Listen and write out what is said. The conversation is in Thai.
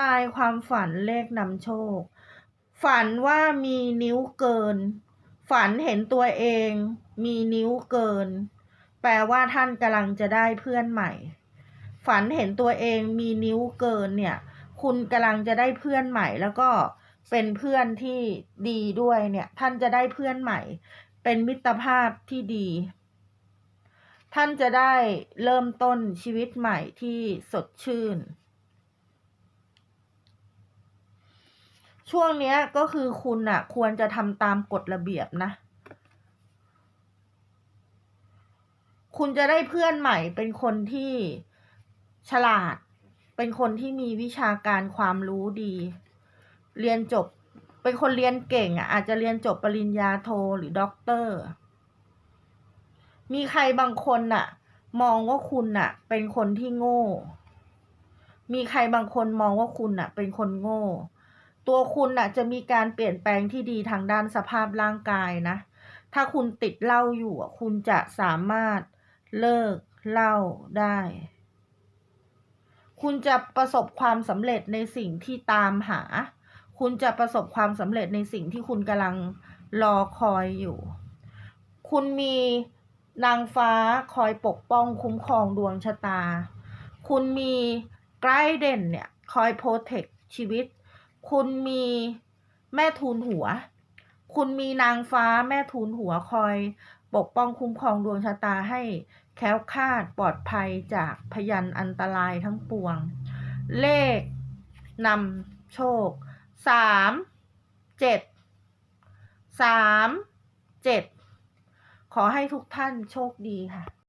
นายความฝันเลขนำโชค ฝันว่ามีนิ้วเกิน ฝันเห็นตัวเอง มีนิ้วเกิน แปลว่าท่านกำลังจะได้เพื่อนใหม่ ฝันเห็นตัวเองมีนิ้วเกินเนี่ย คุณกำลังจะได้เพื่อนใหม่ แล้วก็เป็นเพื่อนที่ดีด้วยเนี่ย ท่านจะได้เพื่อนใหม่ เป็นมิตรภาพที่ดี ท่านจะได้เริ่มต้นชีวิตใหม่ที่สดชื่น ช่วงเนี้ยก็คือคุณอะควรจะทำตามกฎระเบียบนะ คุณจะได้เพื่อนใหม่เป็นคนที่ฉลาด เป็นคนที่มีวิชาการความรู้ดี เรียนจบ เป็นคนเรียนเก่งอะอาจจะเรียนจบปริญญาโทหรือด็อกเตอร์ มีใครบางคนน่ะ มองว่าคุณน่ะ เป็นคนที่โง่ มีใครบางคนมองว่าคุณน่ะ เป็นคนโง่ ตัวคุณน่ะจะมีการเปลี่ยนแปลงที่ดีทางด้านสภาพร่างกายนะ ถ้าคุณติดเหล้าอยู่คุณจะสามารถเลิกเหล้าได้ คุณจะประสบความสำเร็จในสิ่งที่ตามหา คุณจะประสบความสำเร็จในสิ่งที่คุณกำลังรอคอยอยู่ คุณมีนางฟ้าคอยปกป้องคุ้มครองดวงชะตา คุณมีไกด์เด่นเนี่ย คอยโปรเทคชีวิต คุณมีแม่ทูลหัว คุณมีนางฟ้าแม่ทูลหัวคอย ปกป้องคุ้มครองดวงชะตาให้แคล้วคลาดปลอดภัยจากพยันอันตรายทั้งปวง เลขนำโชคสามเจ็ดสามเจ็ดขอให้ทุกท่านโชคดีค่ะ